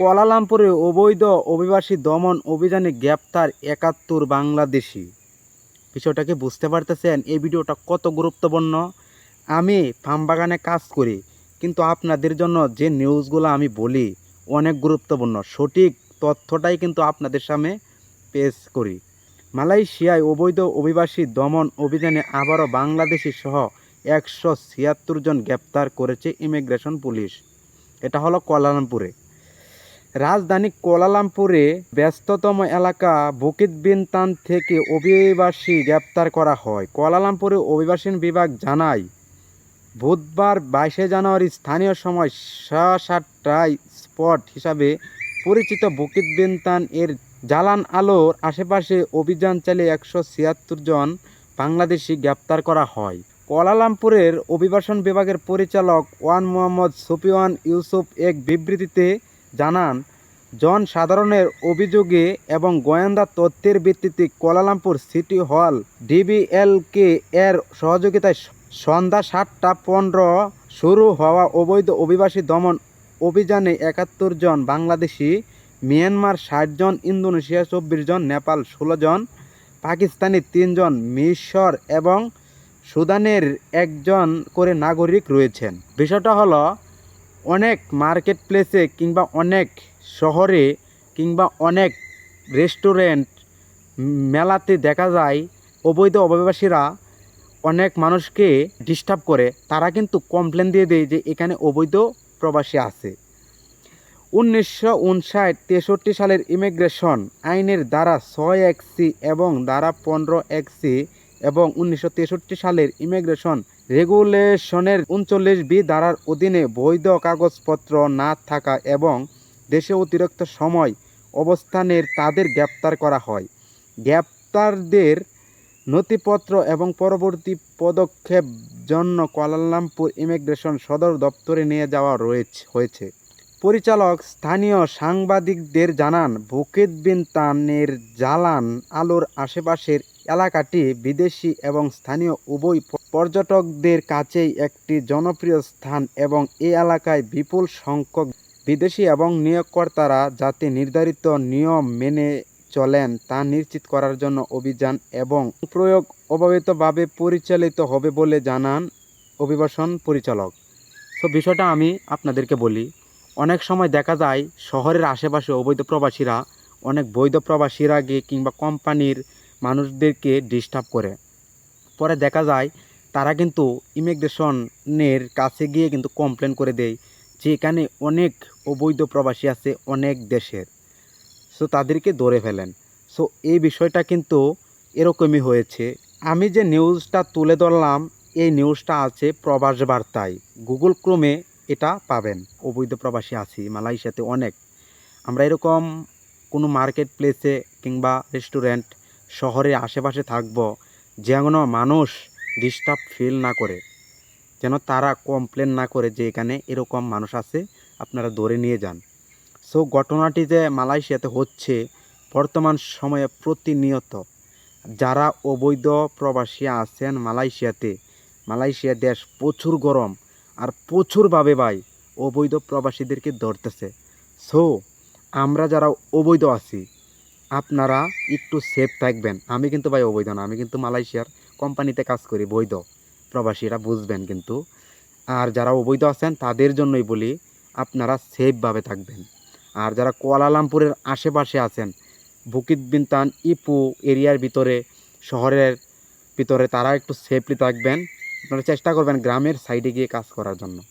কুয়ালালামপুরে অবৈধ অভিবাসী দমন অভিযানে গ্রেপ্তার একাত্তর বাংলাদেশি। বিষয়টাকে বুঝতে পারতেছেন, এই ভিডিওটা কত গুরুত্বপূর্ণ? আমি ফার্ম বাগানে কাজ করি, কিন্তু আপনাদের জন্য যে নিউজগুলো আমি বলি অনেক গুরুত্বপূর্ণ। সঠিক তথ্যটাই কিন্তু আপনাদের সামনে পেশ করি। মালয়েশিয়ায় অবৈধ অভিবাসী দমন অভিযানে আবারও বাংলাদেশি সহ একশো ছিয়াত্তর জন গ্রেপ্তার করেছে ইমিগ্রেশন পুলিশ। এটা হলো কোয়ালালামপুরে। রাজধানী কোলালামপুরে ব্যস্ততম এলাকা বুকিত বিনতান থেকে অভিবাসী গ্রেপ্তার করা হয়। কোয়ালালামপুরে অভিবাসন বিভাগ জানায়, বুধবার বাইশে জানুয়ারি স্থানীয় সময় সাতটায় স্পট হিসাবে পরিচিত বুকিত বিনতান এর জালান আলোর আশেপাশে অভিযান চালিয়ে একশো ছিয়াত্তর জন বাংলাদেশি গ্রেপ্তার করা হয়। কোলালামপুরের অভিবাসন বিভাগের পরিচালক ওয়ান মোহাম্মদ সুফিয়ান ইউসুফ এক বিবৃতিতে জানান জনসাধারণের অভিযোগে এবং গোয়েন্দা তথ্যের ভিত্তিতে কোয়ালালামপুর সিটি হল ডিবিএলকে এর সহযোগিতায় সন্ধ্যা সাতটা পনেরো শুরু হওয়া অবৈধ অভিবাসী দমন অভিযানে একাত্তর জন বাংলাদেশি, মিয়ানমার ষাট জন ইন্দোনেশিয়া চব্বিশ জন, নেপাল ষোলো জন, পাকিস্তানি তিনজন মিশর এবং সুদানের একজন করে নাগরিক রয়েছেন। বিষয়টা হলো অনেক মার্কেট প্লেসে কিংবা অনেক শহরে কিংবা অনেক রেস্টুরেন্ট, মেলাতে দেখা যায় অবৈধ অভিবাসীরা অনেক মানুষকে ডিস্টার্ব করে। তারা কিন্তু কমপ্লেন দিয়ে দেয় যে এখানে অবৈধ প্রবাসী আছে। উনিশশো উনষাট তেষট্টি সালের ইমিগ্রেশন আইনের দ্বারা ছয় এক সি এবং দ্বারা পনেরো এক সি এবং উনিশশো তেষট্টি সালের ইমিগ্রেশন রেগুলেশনের উনচল্লিশ বি ধারার অধীনে বৈধ কাগজপত্র না থাকা এবং দেশে অতিরিক্ত সময় অবস্থানের তাদের গ্রেপ্তার করা হয়। গ্রেপ্তারদের নথিপত্র এবং পরবর্তী পদক্ষেপ জন্য কুয়ালালামপুর ইমিগ্রেশন সদর দপ্তরে নিয়ে যাওয়া রয়েছে, হয়েছে। পরিচালক স্থানীয় সাংবাদিকদের জানান বুকিত বিনতানের জালান আলোর আশেপাশের এলাকাটি বিদেশি এবং স্থানীয় উভয় পর্যটকদের কাছেই একটি জনপ্রিয় স্থান এবং এই এলাকায় বিপুল সংখ্যক বিদেশি এবং নিয়োগকর্তারা যাতে নির্ধারিত নিয়ম মেনে চলেন তা নিশ্চিত করার জন্য অভিযান এবং প্রয়োগ অব্যাহতভাবে পরিচালিত হবে বলে জানান অভিবাসন পরিচালক। তো বিষয়টা আমি আপনাদেরকে বলি, অনেক সময় দেখা যায় শহরের আশেপাশে অবৈধ প্রবাসীরা, অনেক বৈধ প্রবাসীরা গিয়ে কিংবা কোম্পানির মানুষদেরকে ডিস্টার্ব করে। পরে দেখা যায়, তারা কিন্তু ইমিগ্রেশনের কাছে গিয়ে কিন্তু কমপ্লেন করে দেয় যে এখানে অনেক অবৈধ প্রবাসী আছে অনেক দেশের। সো তাদেরকে ধরে ফেলেন। সো এই বিষয়টা কিন্তু এরকমই হয়েছে। আমি যে নিউজটা তুলে ধরলাম, এই নিউজটা আছে প্রবাস বার্তায়। গুগল ক্রোমে এটা পাবেন। অবৈধ প্রবাসী আছি, মালয়েশিয়াতে অনেক। আমরা এরকম কোনো মার্কেট প্লেসে কিংবা রেস্টুরেন্ট শহরে আশেপাশে থাকব, যেন মানুষ ডিস্টার্ব ফিল না করে, যেন তারা কমপ্লেন না করে যে এখানে এরকম মানুষ আছে, আপনারা ধরে নিয়ে যান। সো ঘটনাটি যে মালয়েশিয়াতে হচ্ছে, বর্তমান সময়ে প্রতিনিয়ত যারা অবৈধ প্রবাসী আছেন মালয়েশিয়াতে, মালয়েশিয়া দেশ প্রচুর গরম আর প্রচুরভাবে ভাই অবৈধ প্রবাসীদেরকে ধরতেছে। সো আমরা যারা অবৈধ আছি আপনারা একটু সেফ থাকবেন। আমি কিন্তু ভাই অবৈধ না, আমি কিন্তু মালয়েশিয়ার কোম্পানিতে কাজ করি, বৈধ। প্রবাসীরা বুঝবেন কিন্তু। আর যারা অবৈধ আছেন, তাদের জন্যই বলি, আপনারা সেফভাবে থাকবেন। আর যারা কুয়ালালামপুরের আশেপাশে আছেন, বুকিত বিনতান, ইপু এরিয়ার ভিতরে, শহরের ভিতরে, তারা একটু সেফলি থাকবেন। আপনারা চেষ্টা করবেন গ্রামের সাইডে গিয়ে কাজ করার জন্য।